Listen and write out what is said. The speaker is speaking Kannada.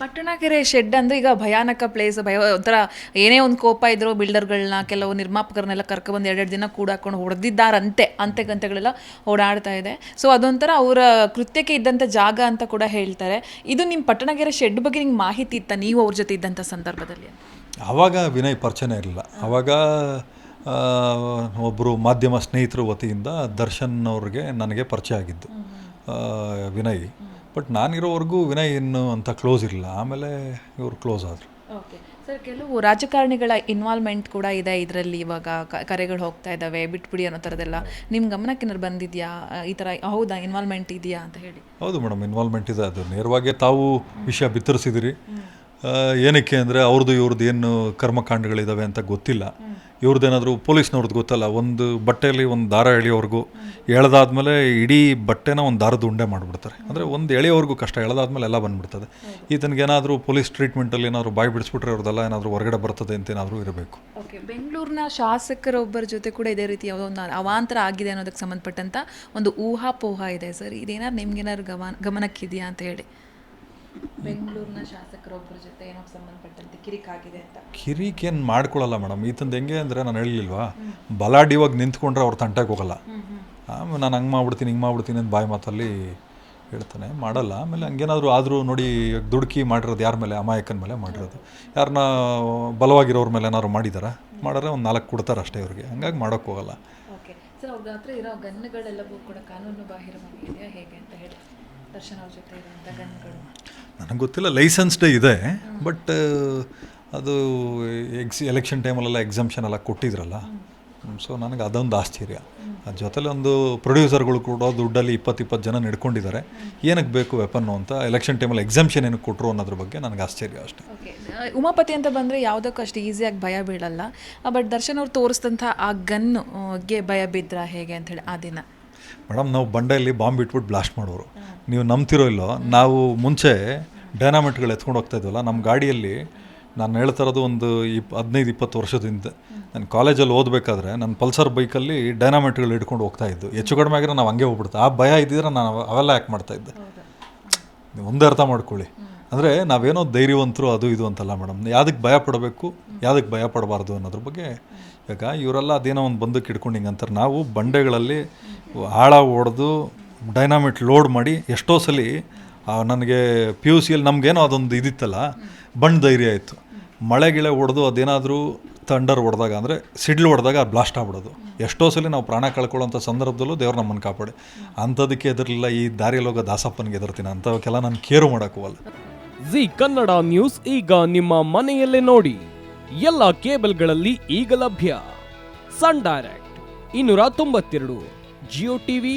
ಪಟ್ಟಣಗೆರೆ ಶೆಡ್ ಅಂದ್ರೆ ಈಗ ಭಯಾನಕ ಪ್ಲೇಸ್ ಭಯ, ಒಂಥರ ಏನೇ ಒಂದು ಕೋಪ ಇದ್ರು ಬಿಲ್ಡರ್ಗಳನ್ನ ಕೆಲವು ನಿರ್ಮಾಪಕರನ್ನೆಲ್ಲ ಕರ್ಕೊಬಂದು ಎರಡೆರಡು ದಿನ ಕೂಡ ಹಾಕೊಂಡು ಹೊಡೆದಿದ್ದಾರಂತೆ, ಅಂತೆ ಗಂತೆಗಳೆಲ್ಲ ಓಡಾಡ್ತಾ ಇದೆ. ಸೊ ಅದೊಂಥರ ಅವರ ಕೃತ್ಯಕ್ಕೆ ಇದ್ದಂಥ ಜಾಗ ಅಂತ ಕೂಡ ಹೇಳ್ತಾರೆ. ಇದು ನಿಮ್ಮ ಪಟ್ಟಣಗೆರೆ ಶೆಡ್ ಬಗ್ಗೆ ನಿಮ್ಗೆ ಮಾಹಿತಿ ಇತ್ತ? ನೀವು ಅವ್ರ ಜೊತೆ ಇದ್ದಂಥ ಸಂದರ್ಭದಲ್ಲಿ ಆವಾಗ ವಿನಯ್ ಪರಿಚಯನೇ ಇರಲಿಲ್ಲ. ಆವಾಗ ಒಬ್ಬರು ಮಾಧ್ಯಮ ಸ್ನೇಹಿತರ ವತಿಯಿಂದ ದರ್ಶನ್ ಅವ್ರಿಗೆ ನನಗೆ ಪರಿಚಯ ಆಗಿದ್ದು ವಿನಯ್. ಬಟ್ ನಾನಿರೋವರೆಗೂ ವಿನಯ್ ಇನ್ನು ಅಂತ ಕ್ಲೋಸ್ ಇರಲಿಲ್ಲ. ಆಮೇಲೆ ಇವರು ಕ್ಲೋಸ್ ಆದರು. ಓಕೆ ಸರ್ ಕೆಲವು ರಾಜಕಾರಣಿಗಳ ಇನ್ವಾಲ್ವ್ಮೆಂಟ್ ಕೂಡ ಇದೆ ಇದರಲ್ಲಿ ಇವಾಗ. ಕರೆಗಳು ಹೋಗ್ತಾ ಇದ್ದಾವೆ ಬಿಟ್ಬಿಡಿ ಅನ್ನೋ ಥರದೆಲ್ಲ ನಿಮ್ಮ ಗಮನಕ್ಕೆ ಏನಾರು ಬಂದಿದೆಯಾ ಈ ಥರ ಹೌದಾ ಇನ್ವಾಲ್ವ್ಮೆಂಟ್ ಇದೆಯಾ ಅಂತ ಹೇಳಿ. ಹೌದು ಮೇಡಮ್ ಇನ್ವಾಲ್ವ್ಮೆಂಟ್ ಇದೆ ಅದು. ನೇರವಾಗಿ ತಾವು ವಿಷಯ ಬಿತ್ತರಿಸಿದಿರಿ. ಏನಕ್ಕೆ ಅಂದರೆ ಅವ್ರದ್ದು ಇವ್ರದ್ದು ಏನು ಕರ್ಮಕಾಂಡಗಳಿದ್ದಾವೆ ಅಂತ ಗೊತ್ತಿಲ್ಲ. ಇವ್ರದ್ದೇನಾದರೂ ಪೊಲೀಸ್ನವ್ರದ್ದು ಗೊತ್ತಲ್ಲ ಒಂದು ಬಟ್ಟೆಯಲ್ಲಿ ಒಂದು ದಾರ ಎಳೆಯೋವರೆಗೂ ಎಳೆದಾದ್ಮೇಲೆ ಇಡೀ ಬಟ್ಟೆನ ಒಂದು ದಾರದ ಉಂಡೆ ಮಾಡಿಬಿಡ್ತಾರೆ. ಅಂದರೆ ಒಂದು ಎಳೆಯೋವರೆಗೂ ಕಷ್ಟ ಎಳೆದಾದ್ಮೇಲೆ ಎಲ್ಲ ಬಂದುಬಿಡ್ತದೆ. ಈತನಿಗೇನಾದರೂ ಪೊಲೀಸ್ ಟ್ರೀಟ್ಮೆಂಟಲ್ಲಿ ಏನಾದರೂ ಬಾಯಿ ಬಿಡಿಸ್ಬಿಟ್ರೆ ಅವ್ರದ್ದೆಲ್ಲ ಏನಾದರೂ ಹೊರಗಡೆ ಬರ್ತದೆ ಅಂತ ಏನಾದರೂ ಇರಬೇಕು. ಓಕೆ ಬೆಂಗಳೂರಿನ ಶಾಸಕರೊಬ್ಬರ ಜೊತೆ ಕೂಡ ಇದೇ ರೀತಿ ಯಾವುದೋ ಒಂದು ಅವಾಂತರ ಆಗಿದೆ ಅನ್ನೋದಕ್ಕೆ ಸಂಬಂಧಪಟ್ಟಂಥ ಒಂದು ಊಹಾಪೋಹ ಇದೆ ಸರ್. ಇದೇನಾದ್ರು ನಿಮ್ಗೇನಾದ್ರು ಗಮನ ಗಮನಕ್ಕಿದೆಯಾ ಅಂತ ಹೇಳಿ? ಬೆಂಗಳೂರಿನ ಶಾಸಕರೊಬ್ಬರ ಜೊತೆ ಏನೋ ಸಂಬಂಧಪಟ್ಟಂತೆ ಕಿರಿಕಾಗಿದೆ ಅಂತ. ಕಿರಿಕೇನು ಮಾಡ್ಕೊಳ್ಳಲ್ಲ ಮೇಡಮ್. ಈತಂದು ಹೆಂಗೆ ಅಂದರೆ ನಾನು ಹೇಳಿಲ್ವಾ? ಬಲಾಡಿವಾಗ ನಿಂತ್ಕೊಂಡ್ರೆ ಅವ್ರ ತಂಟೆಗೆ ಹೋಗಲ್ಲ. ಆಮೇಲೆ ನಾನು ಹಂಗೆ ಮಾಡ್ಬಿಡ್ತೀನಿ ಹಿಂಗೆ ಮಾಡ್ಬಿಡ್ತೀನಿ ಅಂತ ಬಾಯಿ ಮಾತಲ್ಲಿ ಹೇಳ್ತಾನೆ. ಮಾಡಲ್ಲ. ಆಮೇಲೆ ಹಂಗೇನಾದರೂ ಆದರೂ ನೋಡಿ ದುಡುಕಿ ಮಾಡಿರೋದು ಯಾರ ಮೇಲೆ? ಅಮಾಯಕನ ಮೇಲೆ ಮಾಡಿರೋದು. ಯಾರನ್ನ ಬಲವಾಗಿರೋರ ಮೇಲೆ ಏನಾದ್ರು ಮಾಡಿದಾರ? ಮಾಡಿದ್ರೆ ಒಂದು ನಾಲ್ಕು ಕೊಡ್ತಾರೆ ಅಷ್ಟೇ ಇವ್ರಿಗೆ. ಹಂಗಾಗಿ ಮಾಡೋಕ್ಕೆ ಹೋಗಲ್ಲ. ಓಕೆ. ಸರ್ ಅವ್ರ ಹತ್ರ ಇರೋ ಗನ್ನುಗಳೆಲ್ಲವೂ ಕೂಡ ಕಾನೂನು ಬಾಹಿರವಾಗಿದೆಯಾ ಹೇಗೆ ಅಂತ ಹೇಳಿ. ದರ್ಶನ್ ಅವ್ರ ಜೊತೆ ಇರುವಂಥ ಗನ್ಗಳು ನನಗೆ ಗೊತ್ತಿಲ್ಲ ಲೈಸೆನ್ಸ್ಡೇ ಇದೆ ಬಟ್ ಅದು ಎಕ್ಸ್ ಎಲೆಕ್ಷನ್ ಟೈಮಲ್ಲೆಲ್ಲ ಎಕ್ಸಾಮ್ಷನ್ ಎಲ್ಲ ಕೊಟ್ಟಿದ್ರಲ್ಲ. ಸೊ ನನಗೆ ಅದೊಂದು ಆಶ್ಚರ್ಯ. ಅದ್ರ ಜೊತೆಲಿ ಒಂದು ಪ್ರೊಡ್ಯೂಸರ್ಗಳು ಕೂಡ ದುಡ್ಡಲ್ಲಿ ಇಪ್ಪತ್ತು ಇಪ್ಪತ್ತು ಜನ ನಡ್ಕೊಂಡಿದ್ದಾರೆ. ಏನಕ್ಕೆ ಬೇಕು ವೆಪನ್ನು ಅಂತ ಎಲೆಕ್ಷನ್ ಟೈಮಲ್ಲಿ ಎಕ್ಸಾಮ್ಷನ್ ಏನಕ್ಕೆ ಕೊಟ್ಟರು ಅನ್ನೋದ್ರ ಬಗ್ಗೆ ನನಗೆ ಆಶ್ಚರ್ಯ ಅಷ್ಟೆ. ಉಮಾಪತಿ ಅಂತ ಬಂದರೆ ಯಾವುದಕ್ಕೂ ಅಷ್ಟು ಈಸಿಯಾಗಿ ಭಯ ಬೀಳಲ್ಲ. ಬಟ್ ದರ್ಶನ್ ಅವ್ರು ತೋರಿಸಿದಂಥ ಆ ಗನ್ನುಗೆ ಭಯ ಬಿದ್ದರಾ ಹೇಗೆ ಅಂತ ಹೇಳಿ ಆ ದಿನ? ಮೇಡಮ್ ನಾವು ಬಂಡೆಯಲ್ಲಿ ಬಾಂಬ್ ಇಟ್ಬಿಟ್ಟು ಬ್ಲಾಸ್ಟ್ ಮಾಡೋರು. ನೀವು ನಂಬ್ತಿರೋ ಇಲ್ಲೋ, ನಾವು ಮುಂಚೆ ಡೈನಾಮಿಟ್ಗಳು ಎತ್ಕೊಂಡು ಹೋಗ್ತಾ ಇದ್ವಲ್ಲ, ನಮ್ಮ ಗಾಡಿಯಲ್ಲಿ ನಾನು ಹೇಳ್ತಾ ಇರೋದು ಒಂದು ಇಪ್, ಹದಿನೈದು, ಇಪ್ಪತ್ತು ವರ್ಷದಿಂದ. ನಾನು ಕಾಲೇಜಲ್ಲಿ ಓದಬೇಕಾದ್ರೆ ನನ್ನ ಪಲ್ಸರ್ ಬೈಕಲ್ಲಿ ಡೈನಾಮಿಟ್ಗಳು ಇಟ್ಕೊಂಡು ಹೋಗ್ತಾ ಇದ್ದು. ಹೆಚ್ಚು ಕಡಿಮೆ ಆಗಿದ್ರೆ ನಾವು ಹಂಗೆ ಹೋಗ್ಬಿಡ್ತು ಆ ಭಯ ಇದ್ದಿದ್ರೆ ನಾನು ಅವೆಲ್ಲ ಯಾಕೆ ಮಾಡ್ತಾ ಇದ್ದೆ. ನೀವು ಒಂದೇ ಅರ್ಥ ಮಾಡ್ಕೊಳ್ಳಿ. ಅಂದರೆ ನಾವೇನೋ ಧೈರ್ಯವಂತರು ಅದು ಇದು ಅಂತಲ್ಲ ಮೇಡಮ್. ಯಾವುದಕ್ಕೆ ಭಯ ಪಡಬೇಕು, ಯಾವುದಕ್ಕೆ ಭಯ ಪಡಬಾರ್ದು ಅನ್ನೋದ್ರ ಬಗ್ಗೆ ಈಗ ಇವರೆಲ್ಲ ಅದೇನೋ ಒಂದು ಬಂದಕ್ಕೆ ಇಟ್ಕೊಂಡು ಹಿಂಗೆ ಅಂತಾರೆ ನಾವು ಬಂಡೆಗಳಲ್ಲಿ ಆಳ ಹೊಡೆದು ಡೈನಾಮಿಟ್ ಲೋಡ್ ಮಾಡಿ ಎಷ್ಟೋ ಸಲ ನನಗೆ ಪಿ ಯು ಸಿಯಲ್ಲಿ ನಮಗೇನೋ ಅದೊಂದು ಇದಿತ್ತಲ್ಲ, ಬಣ್ಣ ಧೈರ್ಯ ಆಯಿತು ಮಳೆ ಗಿಳೆ ಹೊಡೆದು ಅದೇನಾದರೂ ಥಂಡರ್ ಹೊಡೆದಾಗ ಅಂದರೆ ಸಿಡ್ಲು ಹೊಡೆದಾಗ ಬ್ಲಾಸ್ಟ್ ಆಗ್ಬಿಡೋದು. ಎಷ್ಟೋ ಸಲ ನಾವು ಪ್ರಾಣ ಕಳ್ಕೊಳ್ಳೋಂಥ ಸಂದರ್ಭದಲ್ಲೂ ದೇವ್ರು ನಮ್ಮನ್ನು ಕಾಪಾಡಿ. ಅಂಥದಕ್ಕೆ ಎದುರಲಿಲ್ಲ ಈ ದಾರಿಯಲ್ಲಿ ಹೋಗೋ ದಾಸಪ್ಪನಿಗೆ ಎದುರ್ತೀನಿ ಅಂಥವಕ್ಕೆಲ್ಲ ನಾನು ಕೇರು ಮಾಡೋಕ್ಕೆ ಹೋಗಲ್ಲ ಜಿ ಕನ್ನಡ ನ್ಯೂಸ್ ಈಗ ನಿಮ್ಮ ಮನೆಯಲ್ಲೇ ನೋಡಿ. ಎಲ್ಲ ಕೇಬಲ್ಗಳಲ್ಲಿ ಈಗ ಲಭ್ಯ. ಸನ್ ಡೈರೆಕ್ಟ್, ಇನ್ನೂರ ತೊಂಬತ್ತೆರಡು ಜಿಯೋ ಟಿವಿ